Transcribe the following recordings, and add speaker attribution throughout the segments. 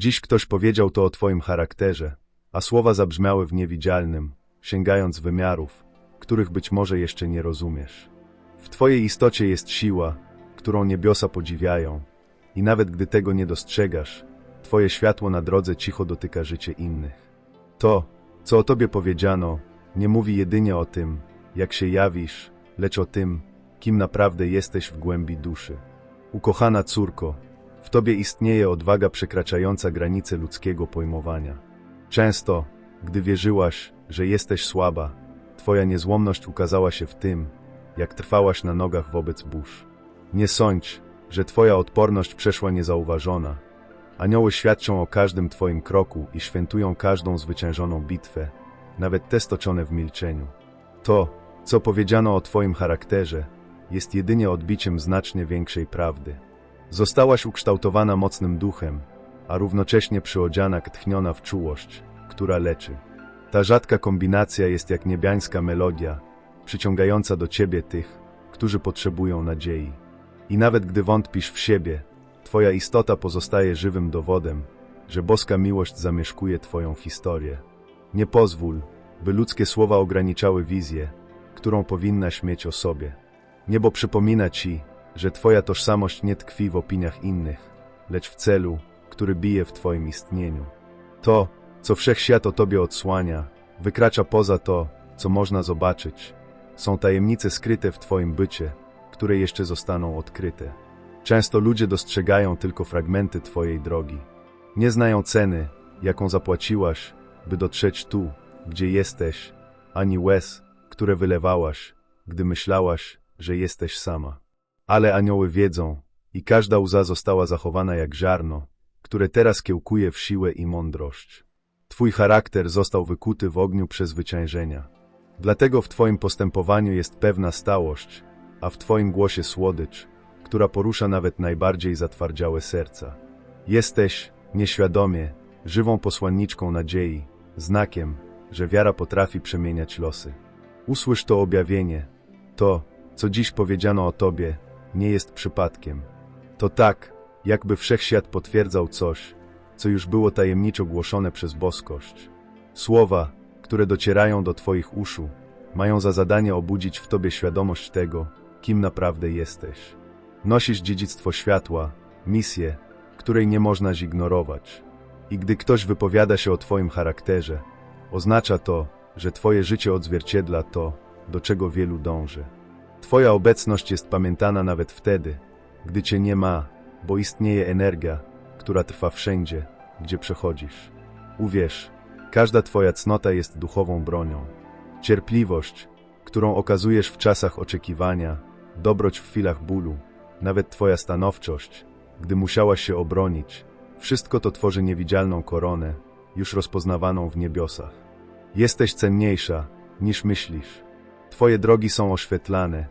Speaker 1: Dziś ktoś powiedział to o twoim charakterze, a słowa zabrzmiały w niewidzialnym, sięgając wymiarów, których być może jeszcze nie rozumiesz. W twojej istocie jest siła, którą niebiosa podziwiają, i nawet gdy tego nie dostrzegasz, twoje światło na drodze cicho dotyka życie innych. To, co o tobie powiedziano, nie mówi jedynie o tym, jak się jawisz, lecz o tym, kim naprawdę jesteś w głębi duszy. Ukochana córko, w tobie istnieje odwaga przekraczająca granice ludzkiego pojmowania. Często, gdy wierzyłaś, że jesteś słaba, twoja niezłomność ukazała się w tym, jak trwałaś na nogach wobec burz. Nie sądź, że twoja odporność przeszła niezauważona. Anioły świadczą o każdym twoim kroku i świętują każdą zwyciężoną bitwę, nawet te stoczone w milczeniu. To, co powiedziano o twoim charakterze, jest jedynie odbiciem znacznie większej prawdy. Zostałaś ukształtowana mocnym duchem, a równocześnie przyodziana tchniona w czułość, która leczy. Ta rzadka kombinacja jest jak niebiańska melodia, przyciągająca do ciebie tych, którzy potrzebują nadziei. I nawet gdy wątpisz w siebie, twoja istota pozostaje żywym dowodem, że boska miłość zamieszkuje twoją historię. Nie pozwól, by ludzkie słowa ograniczały wizję, którą powinnaś mieć o sobie. Niebo przypomina ci, że twoja tożsamość nie tkwi w opiniach innych, lecz w celu, który bije w twoim istnieniu. To, co wszechświat o tobie odsłania, wykracza poza to, co można zobaczyć. Są tajemnice skryte w twoim bycie, które jeszcze zostaną odkryte. Często ludzie dostrzegają tylko fragmenty twojej drogi. Nie znają ceny, jaką zapłaciłaś, by dotrzeć tu, gdzie jesteś, ani łez, które wylewałaś, gdy myślałaś, że jesteś sama. Ale anioły wiedzą, i każda łza została zachowana jak ziarno, które teraz kiełkuje w siłę i mądrość. Twój charakter został wykuty w ogniu przezwyciężenia. Dlatego w Twoim postępowaniu jest pewna stałość, a w Twoim głosie słodycz, która porusza nawet najbardziej zatwardziałe serca. Jesteś, nieświadomie, żywą posłanniczką nadziei, znakiem, że wiara potrafi przemieniać losy. Usłysz to objawienie. To, co dziś powiedziano o Tobie, nie jest przypadkiem. To tak, jakby wszechświat potwierdzał coś, co już było tajemniczo głoszone przez boskość. Słowa, które docierają do Twoich uszu, mają za zadanie obudzić w Tobie świadomość tego, kim naprawdę jesteś. Nosisz dziedzictwo światła, misję, której nie można zignorować. I gdy ktoś wypowiada się o Twoim charakterze, oznacza to, że Twoje życie odzwierciedla to, do czego wielu dąży. Twoja obecność jest pamiętana nawet wtedy, gdy Cię nie ma, bo istnieje energia, która trwa wszędzie, gdzie przechodzisz. Uwierz, każda Twoja cnota jest duchową bronią. Cierpliwość, którą okazujesz w czasach oczekiwania, dobroć w chwilach bólu, nawet Twoja stanowczość, gdy musiałaś się obronić, wszystko to tworzy niewidzialną koronę, już rozpoznawaną w niebiosach. Jesteś cenniejsza, niż myślisz. Twoje drogi są oświetlane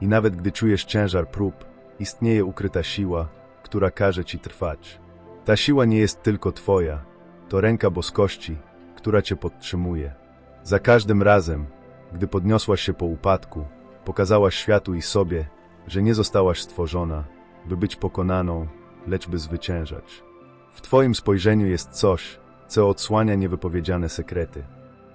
Speaker 1: i nawet gdy czujesz ciężar prób, istnieje ukryta siła, która każe Ci trwać. Ta siła nie jest tylko Twoja, to ręka boskości, która Cię podtrzymuje. Za każdym razem, gdy podniosłaś się po upadku, pokazałaś światu i sobie, że nie zostałaś stworzona, by być pokonaną, lecz by zwyciężać. W Twoim spojrzeniu jest coś, co odsłania niewypowiedziane sekrety.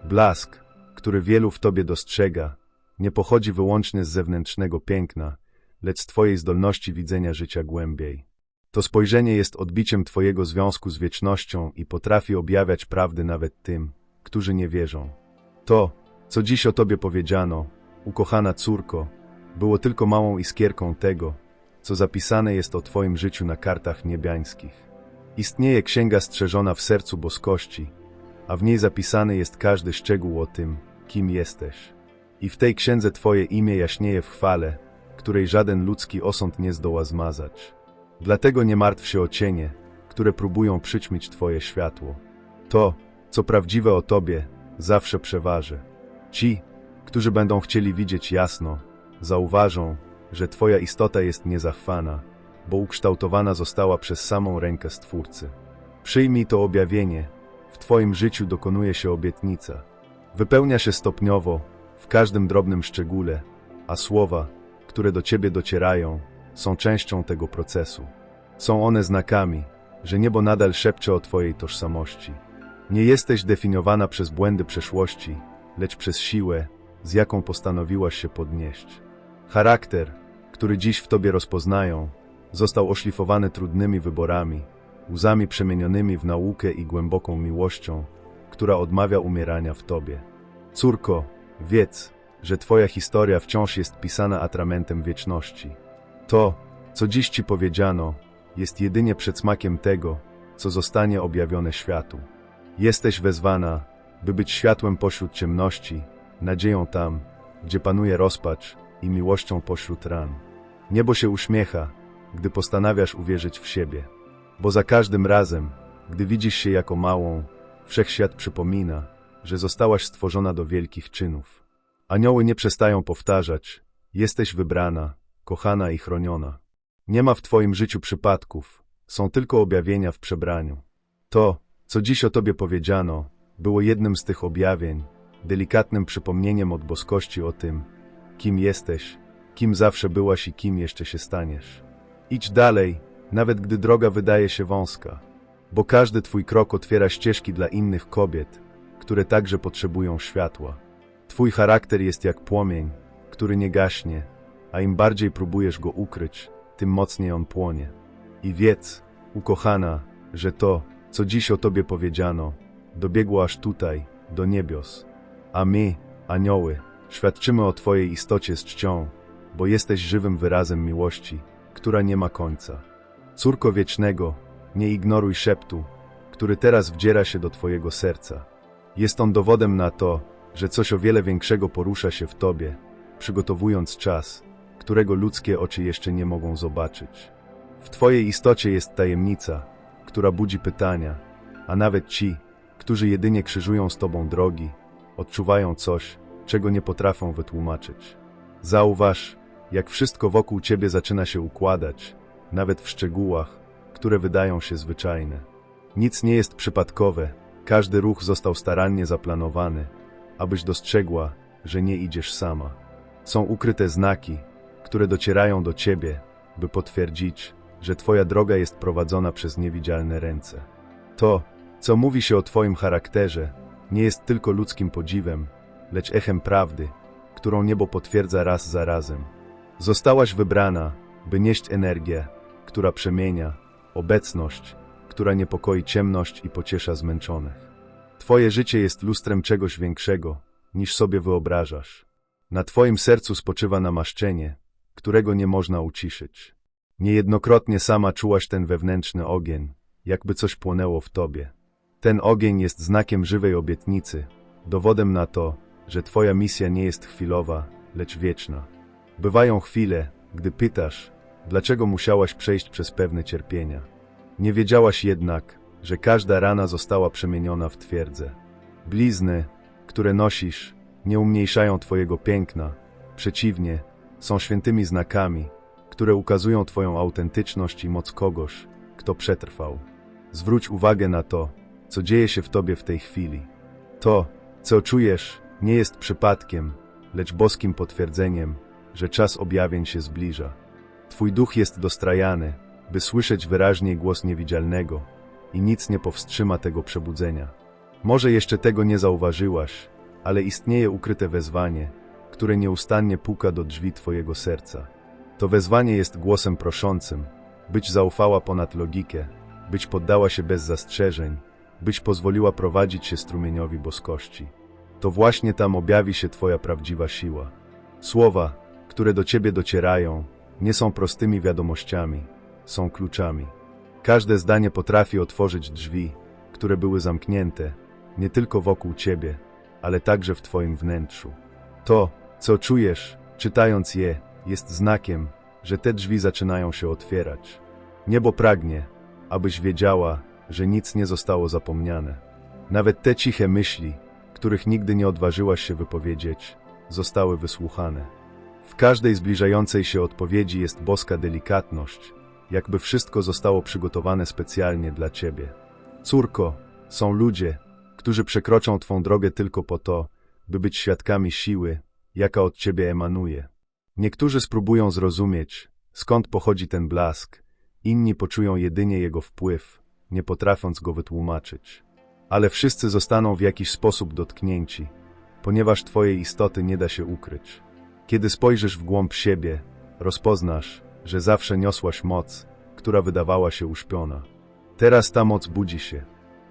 Speaker 1: Blask, który wielu w Tobie dostrzega, nie pochodzi wyłącznie z zewnętrznego piękna, lecz z Twojej zdolności widzenia życia głębiej. To spojrzenie jest odbiciem Twojego związku z wiecznością i potrafi objawiać prawdy nawet tym, którzy nie wierzą. To, co dziś o Tobie powiedziano, ukochana córko, było tylko małą iskierką tego, co zapisane jest o Twoim życiu na kartach niebiańskich. Istnieje księga strzeżona w sercu boskości, a w niej zapisany jest każdy szczegół o tym, kim jesteś. I w tej księdze Twoje imię jaśnieje w chwale, której żaden ludzki osąd nie zdoła zmazać. Dlatego nie martw się o cienie, które próbują przyćmić Twoje światło. To, co prawdziwe o Tobie, zawsze przeważy. Ci, którzy będą chcieli widzieć jasno, zauważą, że Twoja istota jest niezachwana, bo ukształtowana została przez samą rękę Stwórcy. Przyjmij to objawienie, w Twoim życiu dokonuje się obietnica. Wypełnia się stopniowo, w każdym drobnym szczególe, a słowa, które do Ciebie docierają, są częścią tego procesu. Są one znakami, że niebo nadal szepcze o Twojej tożsamości. Nie jesteś definiowana przez błędy przeszłości, lecz przez siłę, z jaką postanowiłaś się podnieść. Charakter, który dziś w Tobie rozpoznają, został oszlifowany trudnymi wyborami, łzami przemienionymi w naukę i głęboką miłością, która odmawia umierania w Tobie. Córko, wiedz, że Twoja historia wciąż jest pisana atramentem wieczności. To, co dziś Ci powiedziano, jest jedynie przedsmakiem tego, co zostanie objawione światu. Jesteś wezwana, by być światłem pośród ciemności, nadzieją tam, gdzie panuje rozpacz i miłością pośród ran. Niebo się uśmiecha, gdy postanawiasz uwierzyć w siebie, bo za każdym razem, gdy widzisz się jako małą, wszechświat przypomina, że zostałaś stworzona do wielkich czynów. Anioły nie przestają powtarzać: Jesteś wybrana, kochana i chroniona. Nie ma w Twoim życiu przypadków, są tylko objawienia w przebraniu. To, co dziś o Tobie powiedziano, było jednym z tych objawień, delikatnym przypomnieniem od boskości o tym, kim jesteś, kim zawsze byłaś i kim jeszcze się staniesz. Idź dalej, nawet gdy droga wydaje się wąska, bo każdy Twój krok otwiera ścieżki dla innych kobiet, które także potrzebują światła. Twój charakter jest jak płomień, który nie gaśnie, a im bardziej próbujesz go ukryć, tym mocniej on płonie. I wiedz, ukochana, że to, co dziś o Tobie powiedziano, dobiegło aż tutaj, do niebios. A my, anioły, świadczymy o Twojej istocie z czcią, bo jesteś żywym wyrazem miłości, która nie ma końca. Córko wiecznego, nie ignoruj szeptu, który teraz wdziera się do Twojego serca. Jest on dowodem na to, że coś o wiele większego porusza się w Tobie, przygotowując czas, którego ludzkie oczy jeszcze nie mogą zobaczyć. W Twojej istocie jest tajemnica, która budzi pytania, a nawet ci, którzy jedynie krzyżują z Tobą drogi, odczuwają coś, czego nie potrafią wytłumaczyć. Zauważ, jak wszystko wokół Ciebie zaczyna się układać, nawet w szczegółach, które wydają się zwyczajne. Nic nie jest przypadkowe, każdy ruch został starannie zaplanowany, abyś dostrzegła, że nie idziesz sama. Są ukryte znaki, które docierają do Ciebie, by potwierdzić, że Twoja droga jest prowadzona przez niewidzialne ręce. To, co mówi się o Twoim charakterze, nie jest tylko ludzkim podziwem, lecz echem prawdy, którą niebo potwierdza raz za razem. Zostałaś wybrana, by nieść energię, która przemienia, obecność, która niepokoi ciemność i pociesza zmęczonych. Twoje życie jest lustrem czegoś większego, niż sobie wyobrażasz. Na Twoim sercu spoczywa namaszczenie, którego nie można uciszyć. Niejednokrotnie sama czułaś ten wewnętrzny ogień, jakby coś płonęło w Tobie. Ten ogień jest znakiem żywej obietnicy, dowodem na to, że Twoja misja nie jest chwilowa, lecz wieczna. Bywają chwile, gdy pytasz, dlaczego musiałaś przejść przez pewne cierpienia. Nie wiedziałaś jednak, że każda rana została przemieniona w twierdzę. Blizny, które nosisz, nie umniejszają Twojego piękna, przeciwnie, są świętymi znakami, które ukazują Twoją autentyczność i moc kogoś, kto przetrwał. Zwróć uwagę na to, co dzieje się w Tobie w tej chwili. To, co czujesz, nie jest przypadkiem, lecz boskim potwierdzeniem, że czas objawień się zbliża. Twój duch jest dostrajany, by słyszeć wyraźniej głos niewidzialnego i nic nie powstrzyma tego przebudzenia. Może jeszcze tego nie zauważyłaś, ale istnieje ukryte wezwanie, które nieustannie puka do drzwi Twojego serca. To wezwanie jest głosem proszącym, być zaufała ponad logikę, być poddała się bez zastrzeżeń, byś pozwoliła prowadzić się strumieniowi boskości. To właśnie tam objawi się Twoja prawdziwa siła. Słowa, które do Ciebie docierają, nie są prostymi wiadomościami, są kluczami. Każde zdanie potrafi otworzyć drzwi, które były zamknięte, nie tylko wokół Ciebie, ale także w Twoim wnętrzu. To, co czujesz, czytając je, jest znakiem, że te drzwi zaczynają się otwierać. Niebo pragnie, abyś wiedziała, że nic nie zostało zapomniane. Nawet te ciche myśli, których nigdy nie odważyłaś się wypowiedzieć, zostały wysłuchane. W każdej zbliżającej się odpowiedzi jest boska delikatność, jakby wszystko zostało przygotowane specjalnie dla ciebie. Córko, są ludzie, którzy przekroczą twą drogę tylko po to, by być świadkami siły, jaka od ciebie emanuje. Niektórzy spróbują zrozumieć, skąd pochodzi ten blask, inni poczują jedynie jego wpływ, nie potrafiąc go wytłumaczyć. Ale wszyscy zostaną w jakiś sposób dotknięci, ponieważ Twojej istoty nie da się ukryć. Kiedy spojrzysz w głąb siebie, rozpoznasz, że zawsze niosłaś moc, która wydawała się uśpiona. Teraz ta moc budzi się.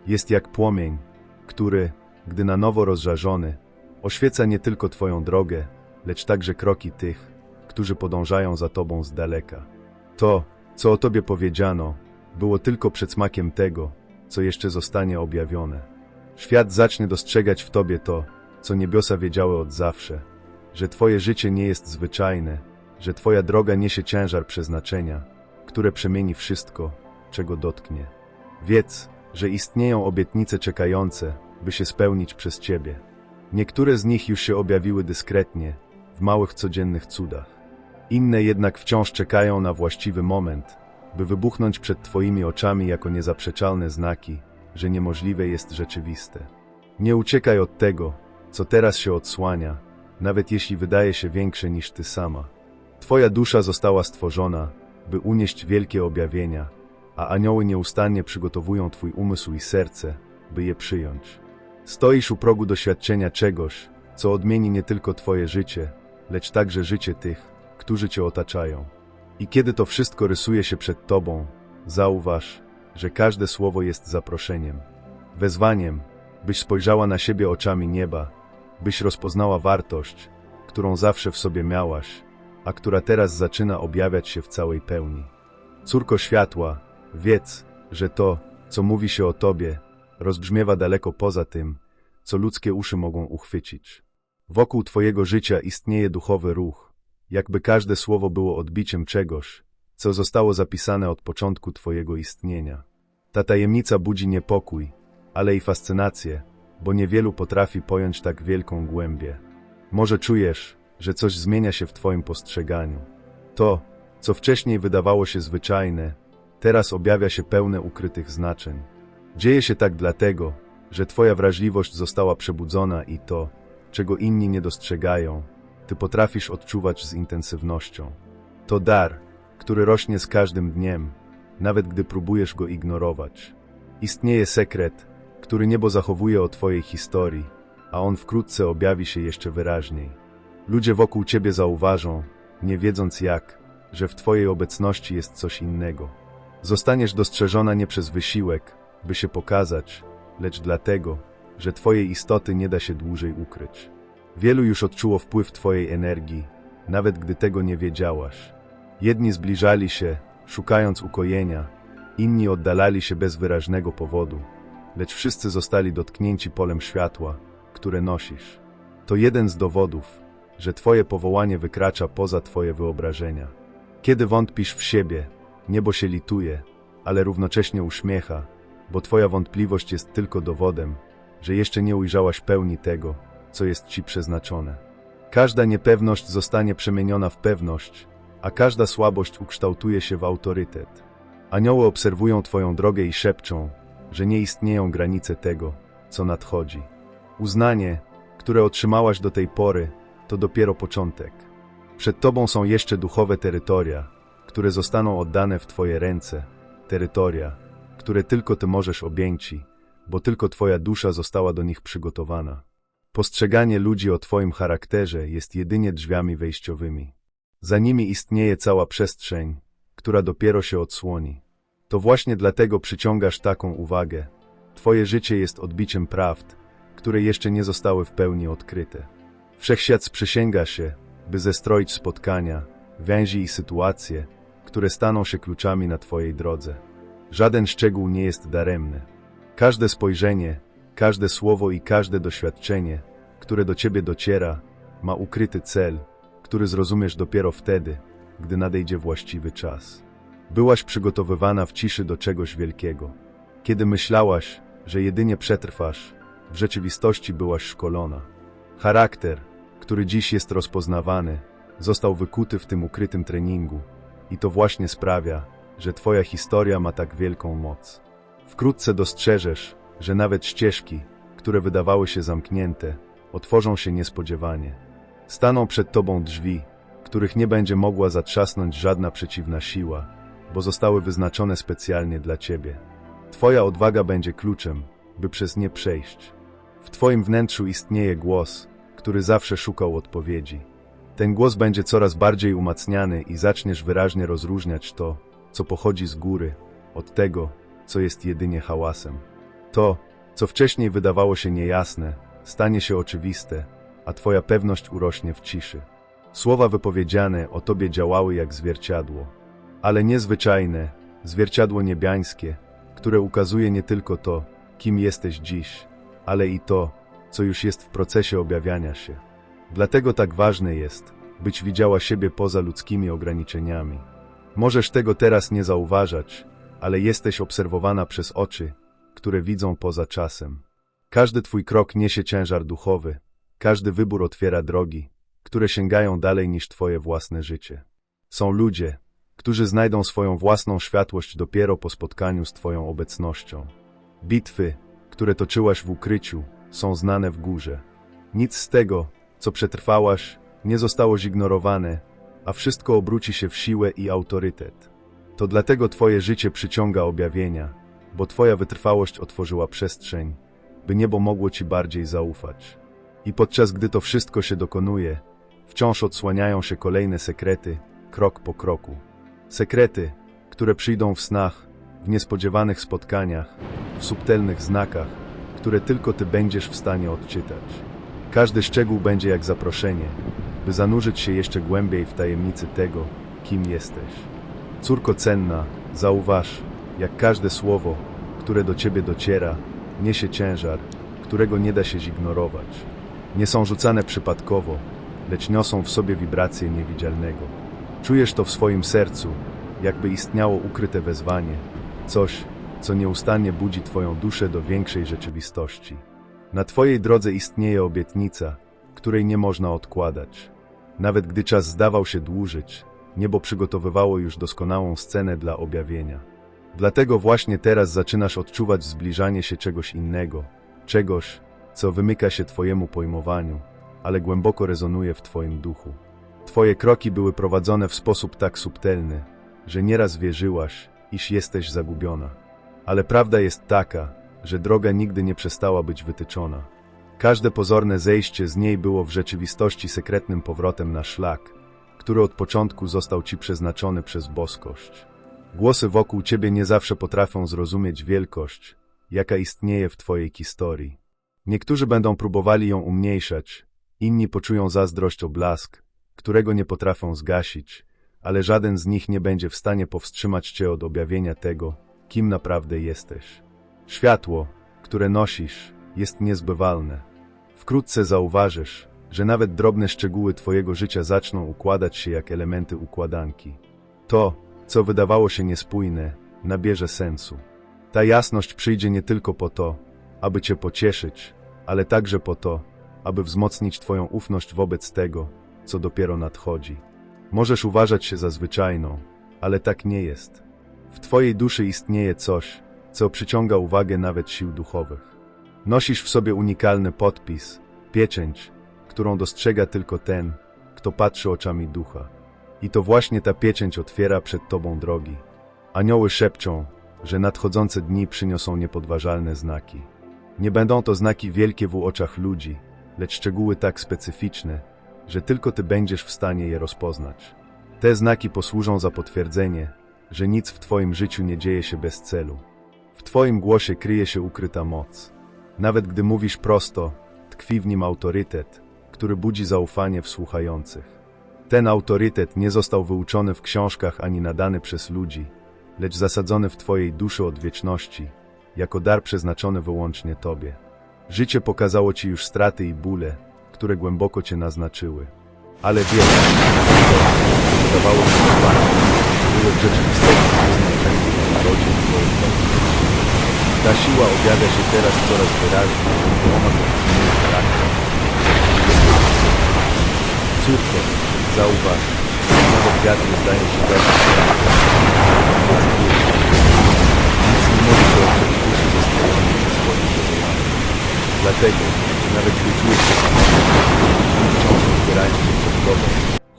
Speaker 1: Jest jak płomień, który, gdy na nowo rozżarzony, oświeca nie tylko Twoją drogę, lecz także kroki tych, którzy podążają za Tobą z daleka. To, co o Tobie powiedziano, było tylko przedsmakiem tego, co jeszcze zostanie objawione. Świat zacznie dostrzegać w Tobie to, co niebiosa wiedziały od zawsze, że Twoje życie nie jest zwyczajne, że Twoja droga niesie ciężar przeznaczenia, które przemieni wszystko, czego dotknie. Wiedz, że istnieją obietnice czekające, by się spełnić przez Ciebie. Niektóre z nich już się objawiły dyskretnie, w małych codziennych cudach. Inne jednak wciąż czekają na właściwy moment, by wybuchnąć przed Twoimi oczami jako niezaprzeczalne znaki, że niemożliwe jest rzeczywiste. Nie uciekaj od tego, co teraz się odsłania, nawet jeśli wydaje się większe niż Ty sama. Twoja dusza została stworzona, by unieść wielkie objawienia, a anioły nieustannie przygotowują Twój umysł i serce, by je przyjąć. Stoisz u progu doświadczenia czegoś, co odmieni nie tylko Twoje życie, lecz także życie tych, którzy Cię otaczają. I kiedy to wszystko rysuje się przed Tobą, zauważ, że każde słowo jest zaproszeniem, wezwaniem, byś spojrzała na siebie oczami nieba, byś rozpoznała wartość, którą zawsze w sobie miałaś, a która teraz zaczyna objawiać się w całej pełni. Córko światła, wiedz, że to, co mówi się o Tobie, rozbrzmiewa daleko poza tym, co ludzkie uszy mogą uchwycić. Wokół Twojego życia istnieje duchowy ruch, jakby każde słowo było odbiciem czegoś, co zostało zapisane od początku Twojego istnienia. Ta tajemnica budzi niepokój, ale i fascynację, bo niewielu potrafi pojąć tak wielką głębię. Może czujesz, że coś zmienia się w Twoim postrzeganiu. To, co wcześniej wydawało się zwyczajne, teraz objawia się pełne ukrytych znaczeń. Dzieje się tak dlatego, że Twoja wrażliwość została przebudzona i to, czego inni nie dostrzegają, Ty potrafisz odczuwać z intensywnością. To dar, który rośnie z każdym dniem, nawet gdy próbujesz go ignorować. Istnieje sekret, który niebo zachowuje o Twojej historii, a on wkrótce objawi się jeszcze wyraźniej. Ludzie wokół Ciebie zauważą, nie wiedząc jak, że w Twojej obecności jest coś innego. Zostaniesz dostrzeżona nie przez wysiłek, by się pokazać, lecz dlatego, że Twojej istoty nie da się dłużej ukryć. Wielu już odczuło wpływ Twojej energii, nawet gdy tego nie wiedziałaś. Jedni zbliżali się, szukając ukojenia, inni oddalali się bez wyraźnego powodu, lecz wszyscy zostali dotknięci polem światła, które nosisz. To jeden z dowodów, że Twoje powołanie wykracza poza Twoje wyobrażenia. Kiedy wątpisz w siebie, niebo się lituje, ale równocześnie uśmiecha, bo Twoja wątpliwość jest tylko dowodem, że jeszcze nie ujrzałaś pełni tego, co jest Ci przeznaczone. Każda niepewność zostanie przemieniona w pewność, a każda słabość ukształtuje się w autorytet. Anioły obserwują Twoją drogę i szepczą, że nie istnieją granice tego, co nadchodzi. Uznanie, które otrzymałaś do tej pory, to dopiero początek. Przed Tobą są jeszcze duchowe terytoria, które zostaną oddane w Twoje ręce, terytoria, które tylko Ty możesz objęci, bo tylko Twoja dusza została do nich przygotowana. Postrzeganie ludzi o Twoim charakterze jest jedynie drzwiami wejściowymi. Za nimi istnieje cała przestrzeń, która dopiero się odsłoni. To właśnie dlatego przyciągasz taką uwagę. Twoje życie jest odbiciem prawd, które jeszcze nie zostały w pełni odkryte. Wszechświat sprzysięga się, by zestroić spotkania, więzi i sytuacje, które staną się kluczami na Twojej drodze. Żaden szczegół nie jest daremny. Każde spojrzenie, każde słowo i każde doświadczenie, które do Ciebie dociera, ma ukryty cel, który zrozumiesz dopiero wtedy, gdy nadejdzie właściwy czas. Byłaś przygotowywana w ciszy do czegoś wielkiego. Kiedy myślałaś, że jedynie przetrwasz, w rzeczywistości byłaś szkolona. Charakter, który dziś jest rozpoznawany, został wykuty w tym ukrytym treningu i to właśnie sprawia, że Twoja historia ma tak wielką moc. Wkrótce dostrzeżesz, że nawet ścieżki, które wydawały się zamknięte, otworzą się niespodziewanie. Staną przed Tobą drzwi, których nie będzie mogła zatrzasnąć żadna przeciwna siła, bo zostały wyznaczone specjalnie dla Ciebie. Twoja odwaga będzie kluczem, by przez nie przejść. W Twoim wnętrzu istnieje głos, który zawsze szukał odpowiedzi. Ten głos będzie coraz bardziej umacniany i zaczniesz wyraźnie rozróżniać to, co pochodzi z góry, od tego, co jest jedynie hałasem. To, co wcześniej wydawało się niejasne, stanie się oczywiste, a Twoja pewność urośnie w ciszy. Słowa wypowiedziane o Tobie działały jak zwierciadło, ale niezwyczajne, zwierciadło niebiańskie, które ukazuje nie tylko to, kim jesteś dziś, ale i to, co już jest w procesie objawiania się. Dlatego tak ważne jest, byś widziała siebie poza ludzkimi ograniczeniami. Możesz tego teraz nie zauważać, ale jesteś obserwowana przez oczy, które widzą poza czasem. Każdy Twój krok niesie ciężar duchowy, każdy wybór otwiera drogi, które sięgają dalej niż Twoje własne życie. Są ludzie, którzy znajdą swoją własną światłość dopiero po spotkaniu z Twoją obecnością. Bitwy, które toczyłaś w ukryciu, są znane w górze. Nic z tego, co przetrwałaś, nie zostało zignorowane, a wszystko obróci się w siłę i autorytet. To dlatego Twoje życie przyciąga objawienia, bo Twoja wytrwałość otworzyła przestrzeń, by niebo mogło Ci bardziej zaufać. I podczas gdy to wszystko się dokonuje, wciąż odsłaniają się kolejne sekrety, krok po kroku. Sekrety, które przyjdą w snach, w niespodziewanych spotkaniach, w subtelnych znakach, które tylko Ty będziesz w stanie odczytać. Każdy szczegół będzie jak zaproszenie, by zanurzyć się jeszcze głębiej w tajemnicy tego, kim jesteś. Córko cenna, zauważ, jak każde słowo, które do Ciebie dociera, niesie ciężar, którego nie da się zignorować. Nie są rzucane przypadkowo, lecz niosą w sobie wibrację niewidzialnego. Czujesz to w swoim sercu, jakby istniało ukryte wezwanie, coś, co nieustannie budzi Twoją duszę do większej rzeczywistości. Na Twojej drodze istnieje obietnica, której nie można odkładać. Nawet gdy czas zdawał się dłużyć, niebo przygotowywało już doskonałą scenę dla objawienia. Dlatego właśnie teraz zaczynasz odczuwać zbliżanie się czegoś innego, czegoś, co wymyka się Twojemu pojmowaniu, ale głęboko rezonuje w Twoim duchu. Twoje kroki były prowadzone w sposób tak subtelny, że nieraz wierzyłaś, iż jesteś zagubiona. Ale prawda jest taka, że droga nigdy nie przestała być wytyczona. Każde pozorne zejście z niej było w rzeczywistości sekretnym powrotem na szlak, który od początku został ci przeznaczony przez boskość. Głosy wokół ciebie nie zawsze potrafią zrozumieć wielkość, jaka istnieje w twojej historii. Niektórzy będą próbowali ją umniejszać, inni poczują zazdrość o blask, którego nie potrafią zgasić, ale żaden z nich nie będzie w stanie powstrzymać cię od objawienia tego, kim naprawdę jesteś. Światło, które nosisz, jest niezbywalne. Wkrótce zauważysz, że nawet drobne szczegóły Twojego życia zaczną układać się jak elementy układanki. To, co wydawało się niespójne, nabierze sensu. Ta jasność przyjdzie nie tylko po to, aby Cię pocieszyć, ale także po to, aby wzmocnić Twoją ufność wobec tego, co dopiero nadchodzi. Możesz uważać się za zwyczajną, ale tak nie jest. W Twojej duszy istnieje coś, co przyciąga uwagę nawet sił duchowych. Nosisz w sobie unikalny podpis, pieczęć, którą dostrzega tylko ten, kto patrzy oczami ducha. I to właśnie ta pieczęć otwiera przed Tobą drogi. Anioły szepczą, że nadchodzące dni przyniosą niepodważalne znaki. Nie będą to znaki wielkie w oczach ludzi, lecz szczegóły tak specyficzne, że tylko Ty będziesz w stanie je rozpoznać. Te znaki posłużą za potwierdzenie, że nic w Twoim życiu nie dzieje się bez celu. W Twoim głosie kryje się ukryta moc. Nawet gdy mówisz prosto, tkwi w nim autorytet, który budzi zaufanie w słuchających. Ten autorytet nie został wyuczony w książkach ani nadany przez ludzi, lecz zasadzony w Twojej duszy od wieczności, jako dar przeznaczony wyłącznie Tobie. Życie pokazało Ci już straty i bóle, które głęboko Cię naznaczyły. Ale wiele, co wydawało się były w rzeczywistości wyznaczeniem na narodzie Twojej Ta siła objawia się teraz coraz wyraźniej, bo ona podtrzymuje charakter. Córko, zauważ, nawet wiatry zdają się dać Nic nie może się oprzeć duszy zostającej przy swoim powołaniu. Dlatego, nawet gdy czujesz się samotny, wciąż otwierają się przed Tobą,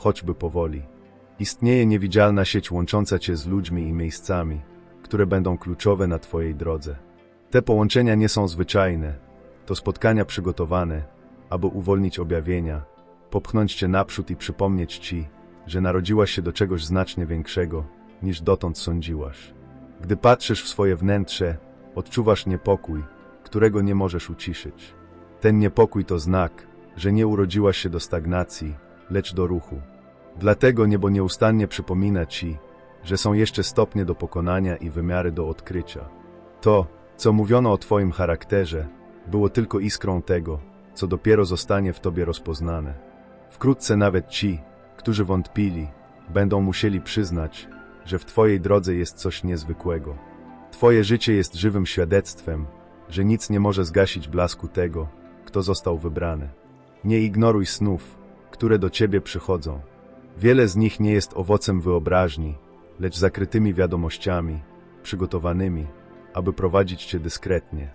Speaker 1: choćby powoli. Istnieje niewidzialna sieć łącząca Cię z ludźmi i miejscami, które będą kluczowe na Twojej drodze. Te połączenia nie są zwyczajne, to spotkania przygotowane, aby uwolnić objawienia, popchnąć Cię naprzód i przypomnieć Ci, że narodziłaś się do czegoś znacznie większego, niż dotąd sądziłaś. Gdy patrzysz w swoje wnętrze, odczuwasz niepokój, którego nie możesz uciszyć. Ten niepokój to znak, że nie urodziłaś się do stagnacji, lecz do ruchu. Dlatego niebo nieustannie przypomina Ci, że są jeszcze stopnie do pokonania i wymiary do odkrycia. To, co mówiono o Twoim charakterze, było tylko iskrą tego, co dopiero zostanie w Tobie rozpoznane. Wkrótce nawet ci, którzy wątpili, będą musieli przyznać, że w Twojej drodze jest coś niezwykłego. Twoje życie jest żywym świadectwem, że nic nie może zgasić blasku tego, kto został wybrany. Nie ignoruj snów, które do Ciebie przychodzą. Wiele z nich nie jest owocem wyobraźni, lecz zakrytymi wiadomościami, przygotowanymi, aby prowadzić Cię dyskretnie.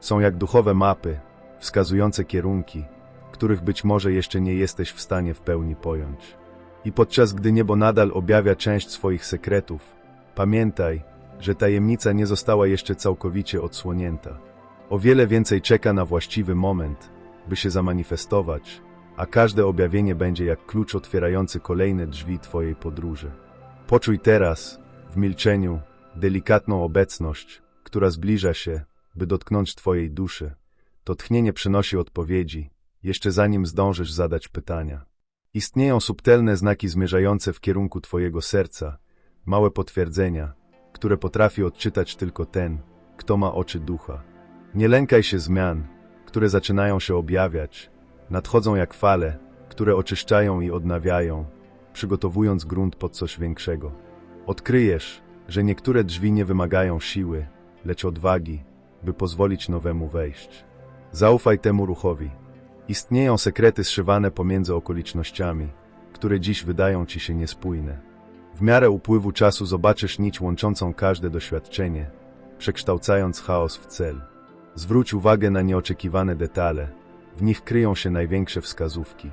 Speaker 1: Są jak duchowe mapy, wskazujące kierunki, których być może jeszcze nie jesteś w stanie w pełni pojąć. I podczas gdy niebo nadal objawia część swoich sekretów, pamiętaj, że tajemnica nie została jeszcze całkowicie odsłonięta. O wiele więcej czeka na właściwy moment, by się zamanifestować, a każde objawienie będzie jak klucz otwierający kolejne drzwi Twojej podróży. Poczuj teraz, w milczeniu, delikatną obecność, która zbliża się, by dotknąć Twojej duszy. To tchnienie przynosi odpowiedzi, jeszcze zanim zdążysz zadać pytania. Istnieją subtelne znaki zmierzające w kierunku Twojego serca, małe potwierdzenia, które potrafi odczytać tylko ten, kto ma oczy ducha. Nie lękaj się zmian, które zaczynają się objawiać, nadchodzą jak fale, które oczyszczają i odnawiają, przygotowując grunt pod coś większego. Odkryjesz, że niektóre drzwi nie wymagają siły, lecz odwagi, by pozwolić nowemu wejść. Zaufaj temu ruchowi. Istnieją sekrety zszywane pomiędzy okolicznościami, które dziś wydają ci się niespójne. W miarę upływu czasu zobaczysz nić łączącą każde doświadczenie, przekształcając chaos w cel. Zwróć uwagę na nieoczekiwane detale, w nich kryją się największe wskazówki.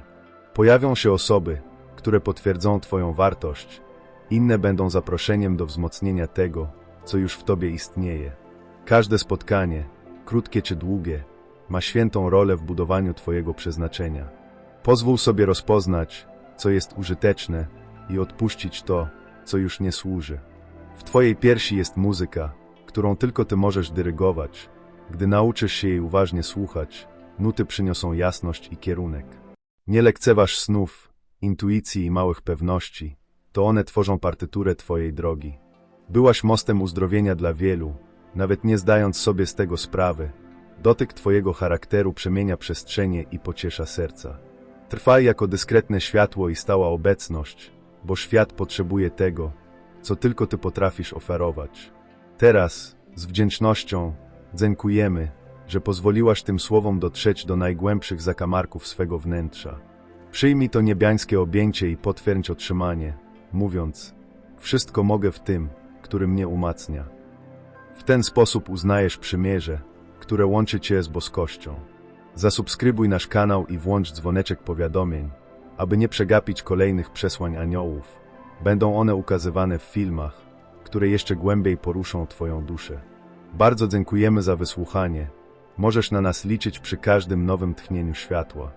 Speaker 1: Pojawią się osoby, które potwierdzą Twoją wartość, inne będą zaproszeniem do wzmocnienia tego, co już w Tobie istnieje. Każde spotkanie, krótkie czy długie, ma świętą rolę w budowaniu Twojego przeznaczenia. Pozwól sobie rozpoznać, co jest użyteczne i odpuścić to, co już nie służy. W Twojej piersi jest muzyka, którą tylko Ty możesz dyrygować. Gdy nauczysz się jej uważnie słuchać, nuty przyniosą jasność i kierunek. Nie lekceważ snów, intuicji i małych pewności, to one tworzą partyturę Twojej drogi. Byłaś mostem uzdrowienia dla wielu, nawet nie zdając sobie z tego sprawy. Dotyk Twojego charakteru przemienia przestrzenie i pociesza serca. Trwaj jako dyskretne światło i stała obecność, bo świat potrzebuje tego, co tylko Ty potrafisz oferować. Teraz, z wdzięcznością, dziękujemy, że pozwoliłaś tym słowom dotrzeć do najgłębszych zakamarków swego wnętrza. Przyjmij to niebiańskie objęcie i potwierdź otrzymanie, mówiąc, wszystko mogę w tym, który mnie umacnia. W ten sposób uznajesz przymierze, które łączy Cię z boskością. Zasubskrybuj nasz kanał i włącz dzwoneczek powiadomień, aby nie przegapić kolejnych przesłań aniołów. Będą one ukazywane w filmach, które jeszcze głębiej poruszą Twoją duszę. Bardzo dziękujemy za wysłuchanie. Możesz na nas liczyć przy każdym nowym tchnieniu światła.